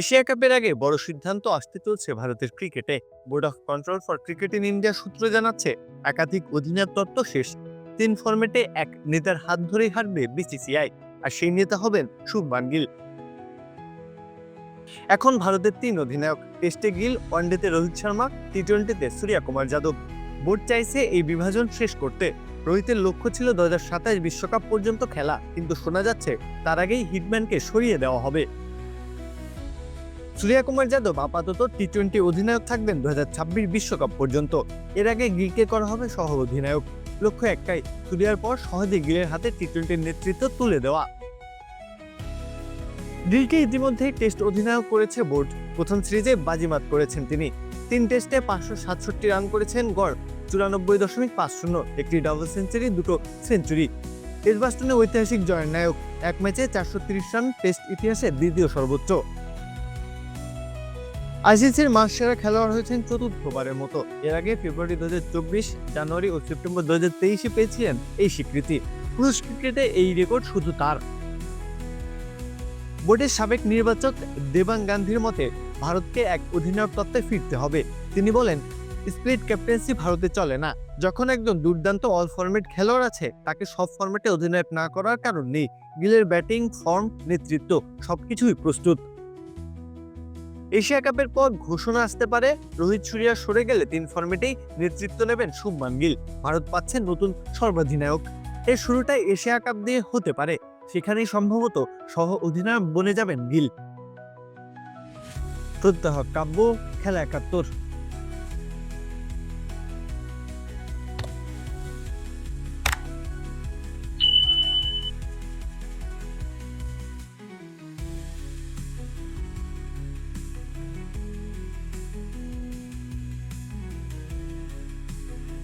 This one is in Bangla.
এশিয়া কাপের আগে বড় সিদ্ধান্ত আসতে চলছে ভারতের ক্রিকেটে। Board of control for cricket in India সূত্র জানাচ্ছে, একাধিক অধিনায়ক তত্ত্ব শেষ। তিন ফরম্যাটে এক নেতার হাত ধরেই হারবে বিসিসিআই, আর সেই নেতা হবেন শুভমান গিল। এখন ভারতের তিন অধিনায়ক, টেস্টে গিল ওয়ানডেতে রোহিত শর্মা টি টোয়েন্টিতে সূর্যা কুমার যাদব। বোর্ড চাইছে এই বিভাজন শেষ করতে। রোহিতের লক্ষ্য ছিল দু বিশ্বকাপ পর্যন্ত খেলা, কিন্তু শোনা যাচ্ছে তার আগেই হিটম্যানকে সরিয়ে দেওয়া হবে। সূর্যা কুমার যাদব আপাতত টি টোয়েন্টি অধিনায়ক থাকবেন দু হাজার বিশ্বকাপ পর্যন্ত। এর আগে গিলকে করা হবে সহ অধিনায়ক। লক্ষ্য একটাই, সূর্যার পর সহজে গিলের হাতে টি টোয়েন্টির নেতৃত্ব তুলে দেওয়া। গিলকে ইতিমধ্যেই টেস্ট অধিনায়ক করেছে বোর্ড। প্রথম সিরিজে বাজিমাত করেছেন তিনি। তিন টেস্টে পাঁচশো সাতষট্টি রান করেছেন গড়, চুরানব্বই দশমিক পাঁচ শূন্য, একটি ডাবল সেঞ্চুরি দুটো সেঞ্চুরি এজবাস্টনে ঐতিহাসিক জয়ের নায়ক, এক ম্যাচে চারশো রান, টেস্ট ইতিহাসে দ্বিতীয় সর্বোচ্চ। আইসিসির মাস সেরা খেলোয়াড় হয়েছেন চতুর্থবারের মতো। এর আগে ফেব্রুয়ারি দু হাজার চব্বিশ, জানুয়ারি ও সেপ্টেম্বর দু হাজার তেইশে পেয়েছিলেন এই স্বীকৃতি। পুরুষ ক্রিকেটে এই রেকর্ড শুধু তার। বোর্ডের সাবেক নির্বাচক দেবাং গান্ধীর মতে, ভারতকে এক অধিনায়ক তত্ত্বে ফিরতে হবে। তিনি বলেন, স্প্লিট ক্যাপ্টেন্সি ভারতে চলে না। যখন একজন দুর্দান্ত অল ফরম্যাট খেলোয়াড় আছে, তাকে সব ফরম্যাটে অধিনায়ক না করার কারণ নেই। গিলের ব্যাটিং ফর্ম নেতৃত্ব, সবকিছুই প্রস্তুত। এশিয়া কাপের পর ঘোষণা আসতে পারে, রোহিত সুরিয়া সরে গেলে তিন ফর্মেটেই নেতৃত্ব নেবেন শুভমান গিল। ভারত পাচ্ছে নতুন সর্বাধিনায়ক। এর শুরুটাই এশিয়া কাপ দিয়ে হতে পারে, সেখানেই সম্ভবত সহ অধিনায়ক বনে যাবেন গিল। প্রত্যাহ কাব্য, খেলা একাত্তর।